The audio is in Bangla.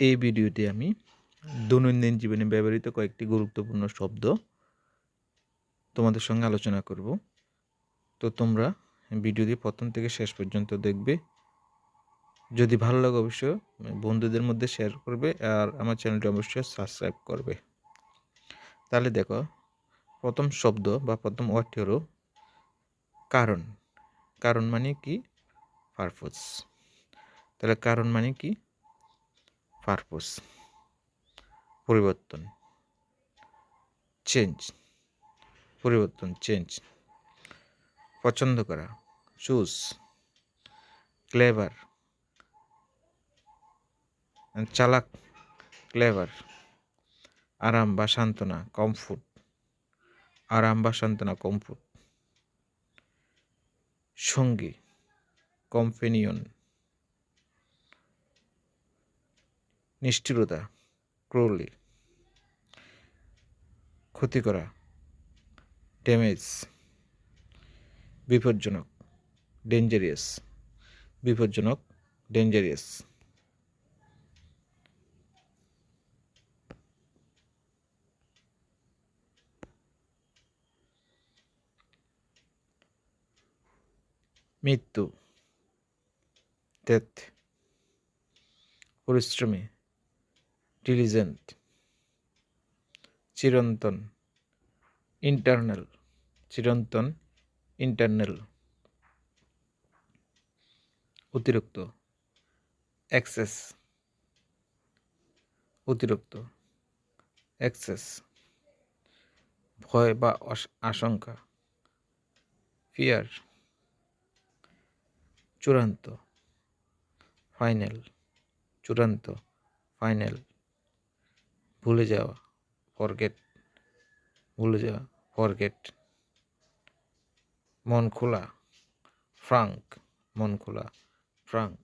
এই ভিডিওতে আমি দৈনন্দিন জীবনে ব্যবহৃত কয়েকটি গুরুত্বপূর্ণ শব্দ তোমাদের সঙ্গে আলোচনা করব। তো তোমরা ভিডিওটি প্রথম থেকে শেষ পর্যন্ত দেখবে। যদি ভালো লাগে অবশ্যই বন্ধুদের মধ্যে শেয়ার করবে আর আমার চ্যানেলটি অবশ্যই সাবস্ক্রাইব করবে। তাহলে দেখো, প্রথম শব্দ বা প্রথম ওয়ার্ডটি হলো কারণ। কারণ মানে কি? পারপোজ তাহলে কারণ মানে কি? পারপোজ পরিবর্তন চেঞ্জ পরিবর্তন চেঞ্জ পছন্দ করা চুজ ক্লেভার চালাক ক্লেভার আরাম বা সান্ত্বনা কমফোর্ট আরাম বা সান্ত্বনা কমফোর্ট সঙ্গী কম্পেনিয়ন নিষ্ঠুরতা ক্রোলি ক্ষতি করা ড্যামেজ বিপজ্জনক ডেঞ্জারিয়াস বিপজ্জনক ডেঞ্জারিয়াস মৃত্যু ডেথ পরিশ্রমী ডিলিজেন্ট চিরন্তন ইন্টারনাল চিরন্তন ইন্টারনাল অতিরিক্ত অ্যাক্সেস অতিরিক্ত অ্যাক্সেস ভয় বা আশঙ্কা ফিয়ার চূড়ান্ত ফাইনাল চূড়ান্ত ফাইনাল ভুলে যাওয়া ফরগেট ভুলে যাওয়া ফরগেট মন খোলা ফ্রাঙ্ক মন খোলা ফ্রাঙ্ক